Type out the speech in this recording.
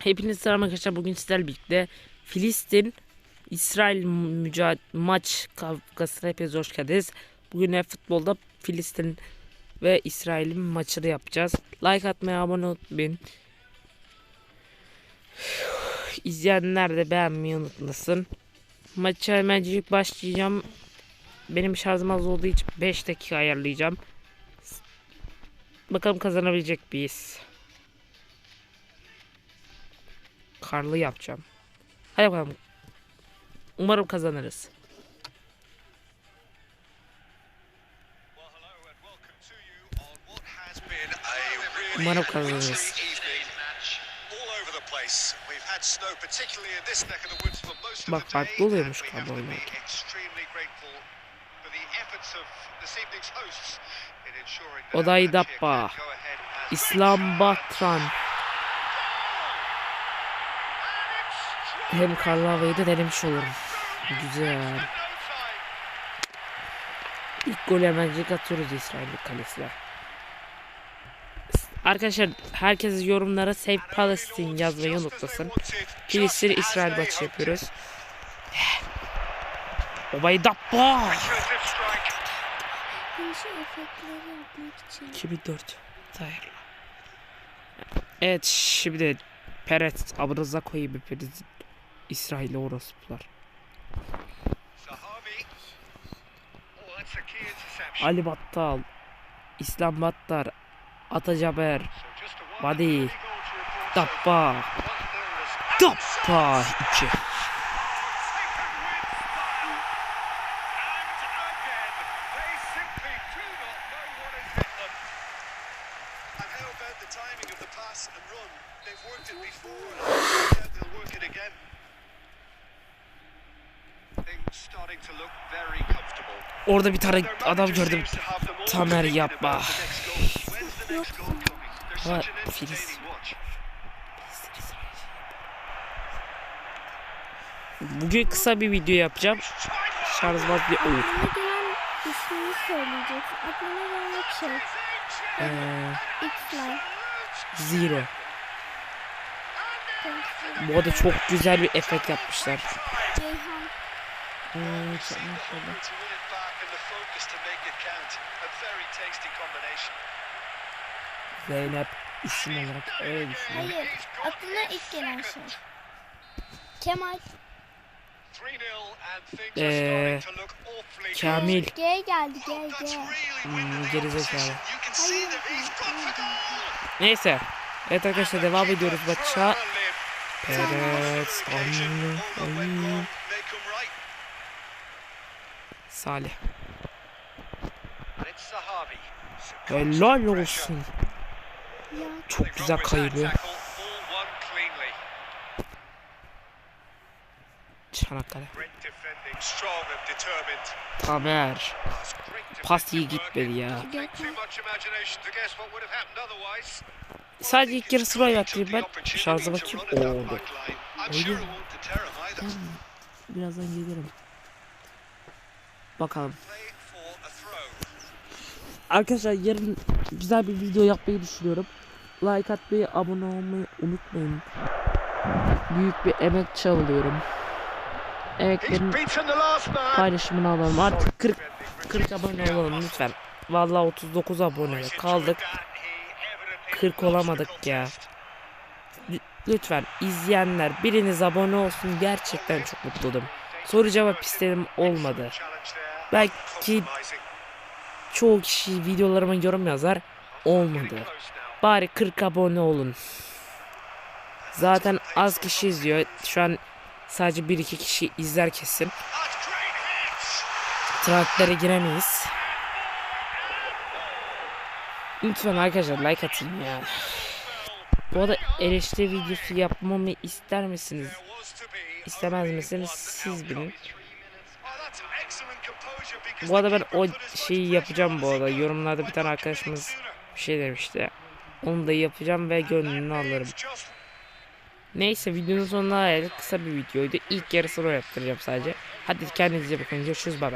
Hepiniz selam arkadaşlar. Bugün sizlerle birlikte Filistin İsrail maç kavgasına hepiniz hoş geldiniz. Bugün futbolda Filistin ve İsrail'in maçını yapacağız. Like atmayı, abone unutmayın. İzleyenler de beğenmeyi unutmasın. Maça hemencik başlayacağım. Benim şarjım az olduğu için 5 dakika ayarlayacağım. Bakalım kazanabilecek miyiz? Karlı yapacağım. Hadi bakalım. Umarım kazanırız. Umarım kazanırız. Bak, farklı oluyormuş be oynarken. extremely grateful for the Hem karlı havayı da denemiş olurum. Güzel. İlk golü hemencik atıyoruz İsrail kalesine. Arkadaşlar herkes yorumlara Save Palestine yazmayı unutmasın. Filistin İsrail maçı yapıyoruz. Obay Dabba. Şu efektleri yapmak için. 2004. Hayır. Evet şimdi Peret abınıza koyayım hepiniz İsrail orospular. Ali Battal, İslam Battar, Atacaber, Vadi, Dabba, far. 1-0 is Dabba 2. And how about the timing of the pass and run? They've worked it before, they'll work it again. Orada bir tane adam gördüm. Tamer yapma. Ha, Filiz. Bugün kısa bir video yapacağım. Şarjmaz bir oyun. İsmini söyleyeceksin. Aklına gelen şey. Ee, X-Line. Zero. Bu arada çok güzel bir efekt yapmışlar. Ceyhan. Combination. Zeynep isim olarak öyle düşünüyorum. Hayır. Aklına ilk gelen şey. Kemal. 3-0 and things Ee, are starting to look awfully Kamil. G geldi G G. Hmm, gerizekalı. goal. Neyse. Evet arkadaşlar devam ediyoruz maça. Throw a limb. Salih. Helal olsun. Ya. Çok güzel kayırıyor. Çanakkale. Tamer. Pas iyi gitmedi ya. Sadece ilk yarı sırayı attırayım ben. Şarja bakayım. Oo. Öyle? Birazdan gelirim. Bakalım. Arkadaşlar yarın güzel bir video yapmayı düşünüyorum. Like atmayı, abone olmayı unutmayın. Büyük bir emek çalıyorum. Emeklerin paylaşımını alalım. Artık 40 40 abone olalım lütfen. Vallahi 39 abone kaldık. 40 olamadık ya. Lü- Lütfen izleyenler biriniz abone olsun gerçekten çok mutlu oldum. Soru cevap istedim olmadı. Belki çoğu kişi videolarıma yorum yazar olmadı. Bari 40 abone olun. Zaten az kişi izliyor. Şu an sadece 1-2 kişi izler kesin. Tracklere giremeyiz. Lütfen arkadaşlar like atın ya. Bu arada eleştiri videosu yapmamı ister misiniz? İstemez misiniz? Siz bilin. Bu arada ben o şeyi yapacağım bu arada. Yorumlarda bir tane arkadaşımız bir şey demişti. Onu da yapacağım ve gönlünü alırım. Neyse videonun sonuna geldik. Kısa bir videoydu. İlk yarısını o yaptıracağım sadece. Hadi kendinize bakın. Görüşürüz. Bay.